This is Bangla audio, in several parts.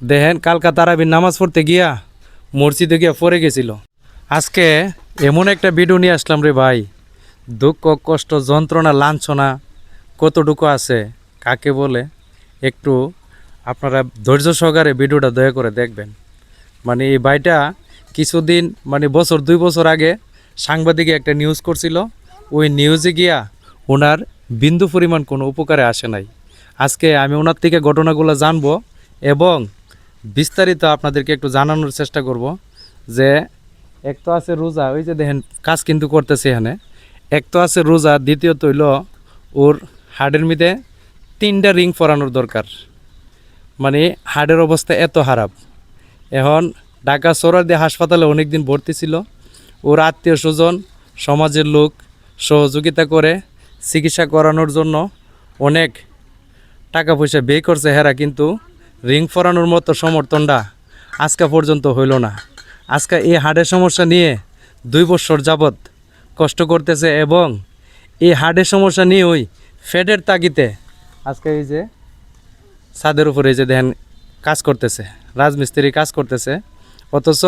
দেখেন, কালকা তারাবির নামাজ পড়তে গিয়া মসজিদে গিয়া পড়ে গেছিল। আজকে এমন একটা ভিডিও নিয়ে আসলাম রে ভাই। দুঃখ, কষ্ট, যন্ত্রণা, লাঞ্ছনা কতটুকু আছে, কাকে বলে? একটু আপনারা ধৈর্য সহকারে ভিডিওটা দয়া করে দেখবেন। মানে এই ভাইটা কিছুদিন মানে বছর, দুই বছর আগে সাংবাদিকে একটা নিউজ করছিল। ওই নিউজে গিয়া ওনার বিন্দু পরিমাণ কোনো উপকারে আসে নাই। আজকে আমি ওনার থেকে ঘটনাগুলো জানব এবং বিস্তারিত আপনাদেরকে একটু জানানোর চেষ্টা করব যে এক তো আছে রোজা, ওই যে দেখেন কাজ কিন্তু করতেছে এখানে। এক তো আছে রোজা, দ্বিতীয়ত হইল ওর হার্টের মধ্যে তিনটা রিং পরানোর দরকার। মানে হার্টের অবস্থা এত খারাপ। এখন ঢাকা সোরারদি হাসপাতালে অনেক দিন ভর্তি ছিল। ওর আত্মীয় স্বজন, সমাজের লোক সহযোগিতা করে চিকিৎসা করানোর জন্য অনেক টাকা পয়সা ব্যয় করছে হেরা, কিন্তু রিং ফরানোর মতো সমর্থনটা আজকে পর্যন্ত হইল না। আজকে এই হার্টের সমস্যা নিয়ে দুই বছর যাবৎ কষ্ট করতেছে এবং এই হার্টের সমস্যা নিয়ে ওই ফেডের তাগিতে আজকে এই যে ছাদের উপরে যে দেখেন কাজ করতেছে, রাজমিস্ত্রি কাজ করতেছে, অথচ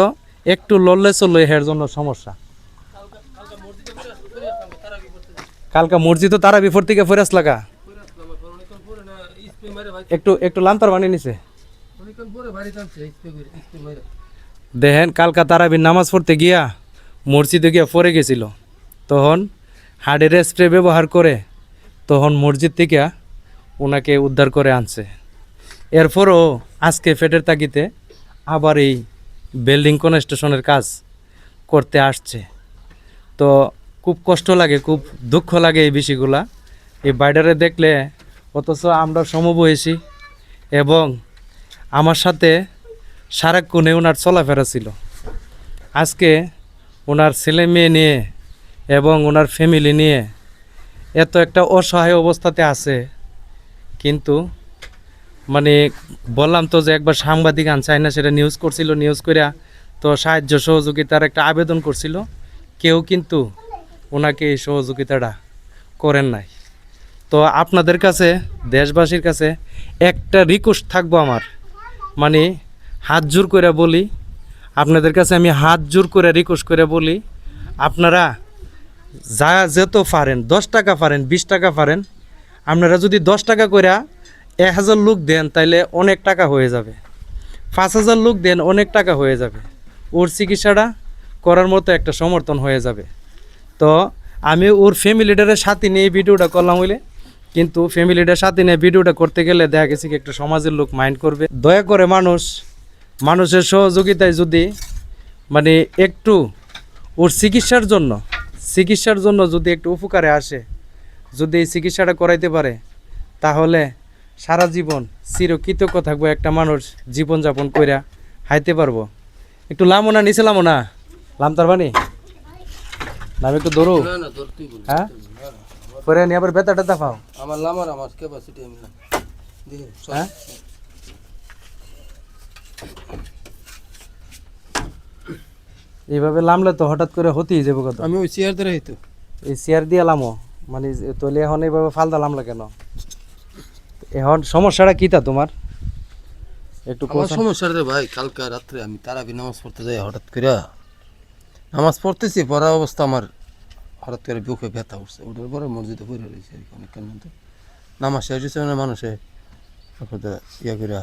একটু লড়লে চললে হের জন্য সমস্যা। কালকা মসজিদ তারা বিফোর থেকে ফেরাস লাগা। একটু একটু লান্তার বানিয়ে নিছে। দেখেন কালকা তারাবির নামাজ পড়তে গিয়া মসজিদে গিয়া পড়ে গেছিল। তখন হার্ডের স্প্রে ব্যবহার করে তখন মসজিদ থেকে ওনাকে উদ্ধার করে আনছে। এরপরও আজকে ফেটের তাগিতে আবার এই বিল্ডিং কনস্ট্রাকশনের কাজ করতে আসছে। তো খুব কষ্ট লাগে খুব দুঃখ লাগে এই বিষয়গুলা। এই বাইডারে দেখলে অথচ আমরা সমবয়সী এবং আমার সাথে সারাক্ষণে ওনার চলাফেরা ছিল। আজকে ওনার ছেলে মেয়ে নিয়ে এবং ওনার ফ্যামিলি নিয়ে এত একটা অসহায় অবস্থাতে আছে, কিন্তু মানে বললাম তো যে একবার সাংবাদিক আনছে না সেটা নিউজ করছিল নিউজ করিয়া তো সাহায্য সহযোগিতার একটা আবেদন করছিল। কেউ কিন্তু ওনাকে এই সহযোগিতাটা করেন নাই। তো আপনাদের কাছে, দেশবাসীর কাছে একটা রিকোয়েস্ট থাকব আমার। মানে হাত জোর করে বলি, আপনাদের কাছে আমি হাত জোর করে রিকোয়েস্ট করে বলি, আপনারা যা যেত পারেন, দশ টাকা পারেন, বিশ টাকা পারেন, আপনারা যদি দশ টাকা করে এক হাজার লোক দেন, তাইলে অনেক টাকা হয়ে যাবে। পাঁচ হাজার লোক দেন, অনেক টাকা হয়ে যাবে। ওর চিকিৎসাটা করার মতো একটা সমর্থন হয়ে যাবে। তো আমি ওর ফ্যামিলিটারের সাথে নিয়ে ভিডিওটা করলাম হইলে কিন্তু ফ্যামিলিটার সাথে নিয়ে ভিডিওটা করতে গেলে দেখা গেছে কি একটা সমাজের লোক মাইন্ড করবে। দয়া করে মানুষ মানুষের সহযোগিতায় যদি মানে একটু ওর চিকিৎসার জন্য চিকিৎসার জন্য যদি একটু উপকারে আসে যদি এই চিকিৎসাটা করাইতে পারে তাহলে সারা জীবন চিরকৃতজ্ঞ থাকব একটা মানুষ জীবনযাপন কইরা হাইতে পারব। একটু লামো না নিচে লামো না। লাম তার বানি না একটু দৌড়ো হ্যাঁ? পরে নিয়ে আবার বেতা টেতা পাও আমার লামার আমার ক্যাপাসিটি আমি হ্যাঁ? এইভাবে লামলে তো হঠাৎ করে হতেই যাব কত? আমি ওই চেয়ার ধরে হইতো এই চেয়ার দিয়ে লামো। মানে তলে এখন এইভাবে ফালদা লামলা কেন? এখন সমস্যাটা কী তা তোমার? একটু সমস্যা রে ভাই কালকে রাত্রে আমি তারাবি নামাজ পড়তে যাই হঠাৎ করে নামাজ পড়তেছি পড়া অবস্থা আমার হঠাৎ করে বুকে ব্যথা উঠছে। ওটার পরে মসজিদে পড়ে রয়েছে আর কি অনেকক্ষণ মতো। নামাজ শেষ হয়েছে মানে মানুষে ইয়া করে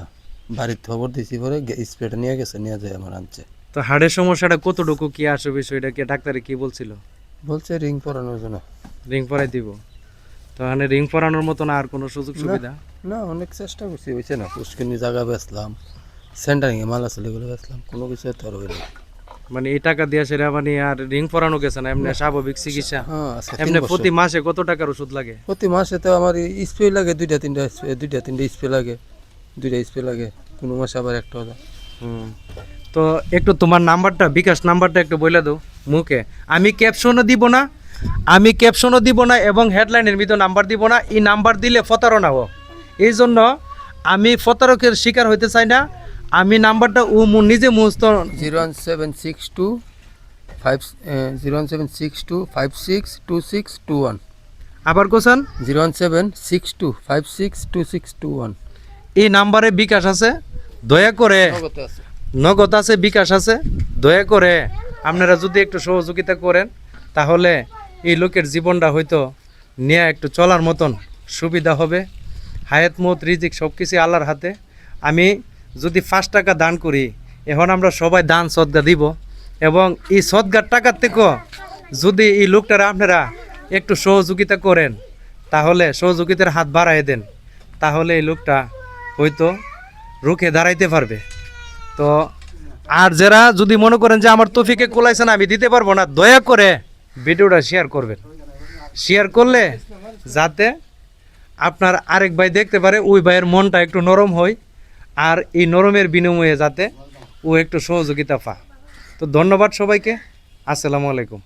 বাড়ির খবর দিয়েছি পরে স্প্রেটা নিয়ে গেছে নিয়ে যায় আমার আনছে। তো হাড়ের সমস্যাটা কতটুকু? কি আসে বিষয়টা? কি ডাক্তারে কি বলছিল? বলছে রিং পরানোর জন্য। রিং পরাই দিব। তো এখানে রিং পরানোর মতন আর কোনো সুযোগ সুবিধা? না অনেক চেষ্টা করছি হয়েছে না পুষ্কিনি জায়গা বেচলাম সেন্টারিংয়ে মাল আসলে এগুলো বেচলাম কোনো কিছু তো আর হইল না। মানে এই টাকা দিয়ে সেটা মানে আর রিং পরানো গেছে না এমনি স্বাভাবিক চিকিৎসা। হ্যাঁ এমনি প্রতি মাসে কত টাকার ওষুধ লাগে? প্রতি মাসে তো আমার স্প্রে লাগে দুইটা তিনটা spray, দুইটা তিনটা স্প্রে লাগে দুইটা স্প্রে লাগে কোনো মাসে আবার একটা হুম। তো একটু তোমার নাম্বারটা বিকাশ নাম্বারটা একটু বলে দাও মুখে। আমি ক্যাপশনও দিব না আমি ক্যাপশনও দিব না এবং হেডলাইনের ভিতর নাম্বার দিব না এই নাম্বার দিলে প্রতারণা হো এই জন্য আমি প্রতারকের শিকার হইতে চাই না আমি নাম্বারটা ও মু- নিজে মুহস্ত zero one seven six two five zero one seven six two five six two six two one. আবার কোসান zero one seven six two five six two six two one. এই নাম্বারে বিকাশ আছে? দয়া করে নগদ আছে। বিকাশ আছে? দয়া করে আপনারা যদি একটু সহযোগিতা করেন তাহলে এই লোকের জীবনটা হয়তো নিয়ে একটু চলার মতন সুবিধা হবে। হায়াত মত রিজিক সব কিছু আল্লাহর হাতে। আমি যদি পাঁচ টাকা দান করি, এখন আমরা সবাই দান সদ্গা দিব। এবং এই সদ্গার টাকার থেকেও যদি এই লোকটারা আপনারা একটু সহযোগিতা করেন, তাহলে সহযোগিতার হাত বাড়াই দেন। তাহলে এই লোকটা হয়তো রুখে দাঁড়াইতে পারবে। তো আর যারা যদি মনে করেন যে আমার তফিকে কোলাইছেন আমি দিতে পারব না, দয়া করে ভিডিওটা শেয়ার করবেন। শেয়ার করলে যাতে আপনার আরেক ভাই দেখতে পারে, ওই ভাইয়ের মনটা একটু নরম হয়। আর এই নরমের বিনিময়ে যাতে ও একটু সহযোগিতা পা তো ধন্যবাদ সবাইকে। আসসালামু আলাইকুম।